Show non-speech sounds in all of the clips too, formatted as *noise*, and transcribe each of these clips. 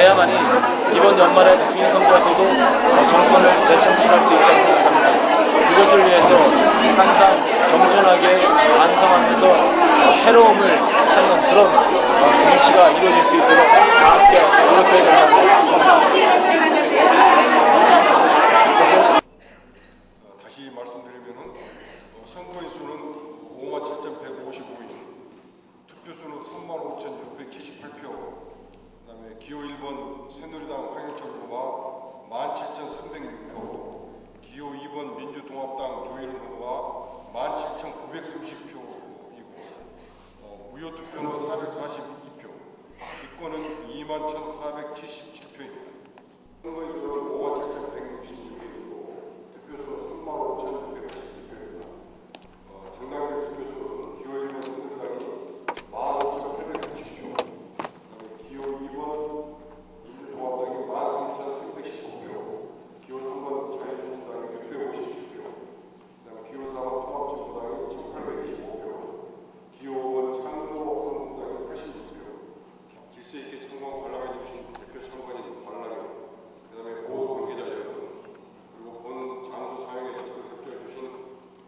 돼야만이 이번 연말에 대통령 선거에서도 어, 정권을 재창출할 수 있다고 생각합니다. 그것을 위해서 항상 겸손하게 반성하면서 어, 새로움을 찾는 그런 어, 정치가 이루어질 수 있도록 다 함께 노력해야 된다고 생각합니다. 어, 다시 말씀드리면은 어, 선거인 수는 5만 7,155인, 투표 수는 3만 5,678표, 그다음에 기호 1번 새누리당 황영철 후보와 17,306표, 기호 2번 민주통합당 조혜련 후보와 17,930표이고 어, 무효 투표는 442표, 기권은 2만 1,477표입니다. 선거인 수는 5만 7,166이고 투표수는 3만 5,682표입니다. 어, 정당별 투표수는 기호 1번 새누리당이 15,890표, 그다음에 기호 2번 민주통합당이 13,319표, 기호 3번 자유신당이 657표, 그다음에 기호 4번 통합진보당이 1,825표, 기호 5번 창조한국당이 86표, 질서 있게 청원 관람해 주신 대표 청원인 관람, 그다음에 보호 관계자 여러분, 그리고 본 장소 사용에 적극 협조해 주신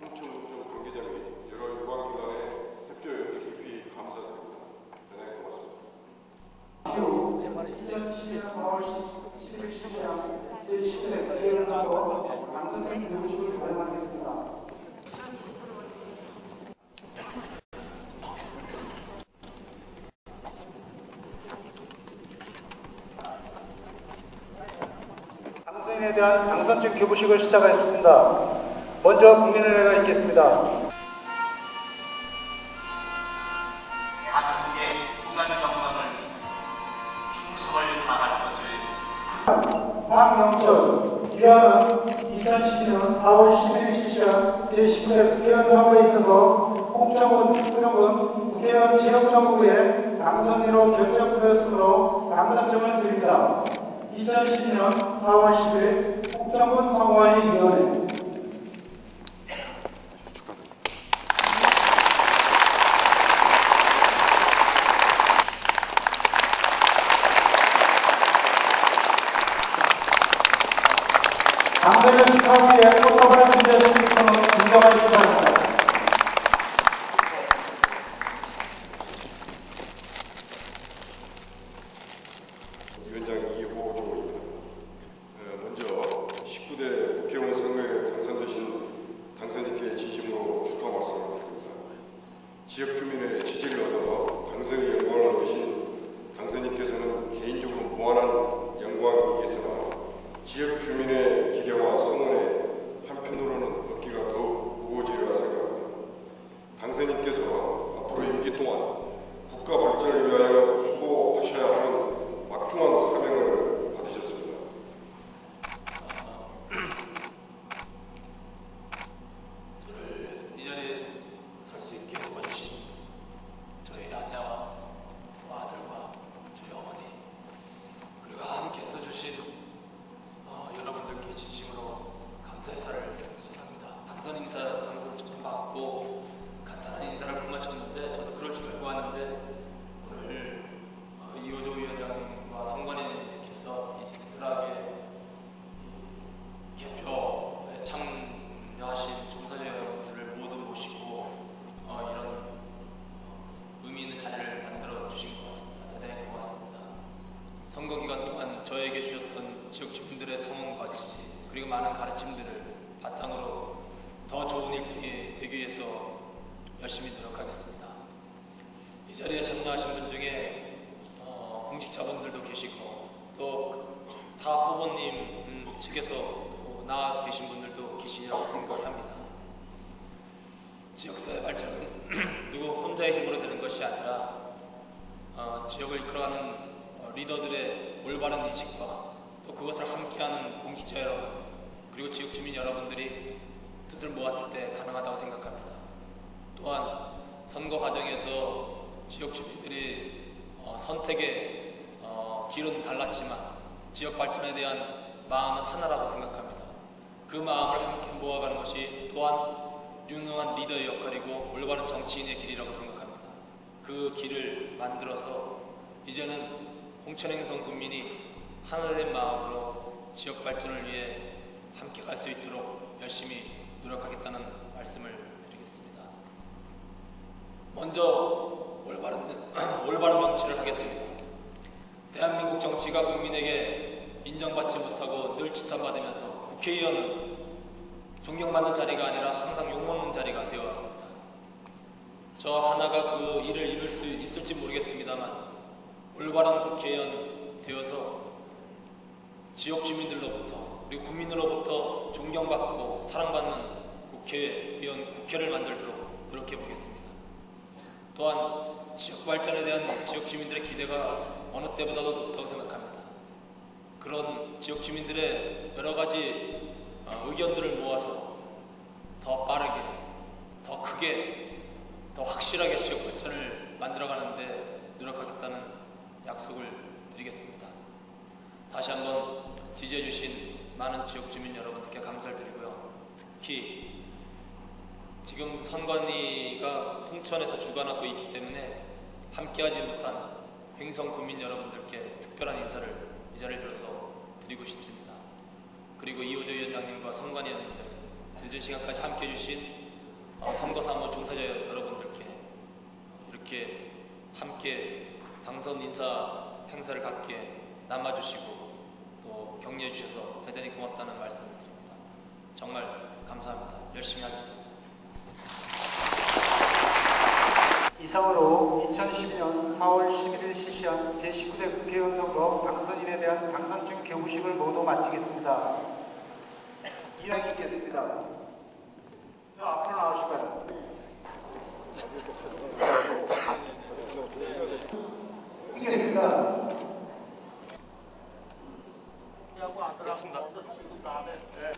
홍천구청 관계자 및 여러 유관기관의 협조에 깊이 감사드립니다. 대단히 고맙습니다. 2012년 4월 11일 시장 제10회 기회를 당선생 교육식을 발행하겠습니다. 당선인에 대한 당선증 교부식을 시작하겠습니다. 먼저 국민은혜가 있겠습니다. 유한은 2012년 4월 11일 실시한 제10회 국회의원 선거에 있어서 홍천군 특성군 국회의원 지역선거구에 당선인으로 결정되었으므로 당선증을 드립니다. 2012년 4월 10일 홍천군 선거관리위원회 당선을 축하하기 위해 꽃다발을 준비하신 분은 진정하게 축하합니다. 위원장 이호조입니다. 어, 먼저 19대 국회의원 선거에 당선되신 당선인께 진심으로 축하 말씀을 드립니다. 지역 주민의 지지를 얻어 당선의 영광을 얻으신 당선인께서는 개인적으로 무한한 영광이겠으나 지역 주민의 기대와 성원에 한편으로는 얻기가 더욱 무거워지리라 생각합니다. 당선인께서 앞으로 임기 동안 국가 발전을 위하여 수고하셔야 하는 막중한 사명을 받으셨습니다. 저를 이 자리에 설 수 있게 도와주신 저희 아내와 아들과 저희 어머니 그리고 함께 써주신 어, 여러분들께 진심으로 감사 인사를 전합니다. 당선 인사 당선 좀 받고 간단한 인사를 끝마쳤는데 저도 그럴 줄 알고 왔는데 오늘 어, 이호조 위원장님과 선관위님께서 이 특별하게 개표에 참여하신 종사자 여러분들을 모두 모시고 어, 이런 어, 의미 있는 자리를 만들어 주신 것 같습니다. 대단히 고맙습니다. 선거 기간 동안 저에게 주셨던 지역 주민들의 성원과 지지 그리고 많은 가르침들을 바탕으로 더 좋은 일꾼이 되기 위해서 열심히 노력하겠습니다. 이 자리에 참여하신 분 중에 어, 공직자분들도 계시고 또타 후보님 음, 측에서 또 나와 계신 분들도 계시라고 생각을 합니다. 지역사회 발전은 *clears throat* 누구 혼자의 힘으로 되는 것이 아니라 어, 지역을 이끌어가는 어, 리더들의 올바른 인식과 또 그것을 함께하는 공직자 여러분 그리고 지역 주민 여러분들이 뜻을 모았을 때 가능하다고 생각합니다. 또한 선거 과정에서 지역 주민들이 어, 선택의 어, 길은 달랐지만 지역 발전에 대한 마음은 하나라고 생각합니다. 그 마음을 함께 모아가는 것이 또한 유능한 리더의 역할이고 올바른 정치인의 길이라고 생각합니다. 그 길을 만들어서 이제는 홍천행성 군민이 하나된 마음으로 지역 발전을 위해 함께 갈 수 있도록 열심히 노력하겠다는 말씀을 드리겠습니다. 먼저 올바른 *clears throat* 올바른 정치를 하겠습니다. 대한민국 정치가 국민에게 인정받지 못하고 늘 지탄받으면서 국회의원은 존경받는 자리가 아니라 항상 욕먹는 자리가 되어왔습니다. 저 하나가 그 일을 이룰 수 있을지 모르겠습니다만 올바른 국회의원 지역 주민들로부터 그리고 국민으로부터 존경받고 사랑받는 국회의원 국회를 만들도록 노력해 보겠습니다. 또한 지역 발전에 대한 지역 주민들의 기대가 어느 때보다도 높다고 생각합니다. 그런 지역 주민들의 여러 가지 어, 의견들을 모아서 더 빠르게, 더 크게, 더 확실하게 지역 발전을 만들어가는데 노력하겠다는 약속을 드리겠습니다. 다시 한번 지지해 주신 많은 지역 주민 여러분들께 감사를 드리고요. 특히 지금 선관위가 홍천에서 주관하고 있기 때문에 함께하지 못한 횡성 국민 여러분들께 특별한 인사를 이 자리를 빌어서 드리고 싶습니다. 그리고 이호조 위원장님과 선관위원님들 늦은 시간까지 함께해 주신 어, 선거 사무 종사자 여러분들께 이렇게 함께 당선 인사 행사를 갖게 남아주시고 또 격려해 주셔서 대단히 고맙다는 말씀을 드립니다. 정말 감사합니다. 열심히 하겠습니다. 이상으로 2010년 4월 11일 실시한 제19대 국회의원 선거 당선인에 대한 당선증 개부식을 모두 마치겠습니다. 이야기 있겠습니다. 저 앞으로 나오실까요? 찍겠습니다. 됐습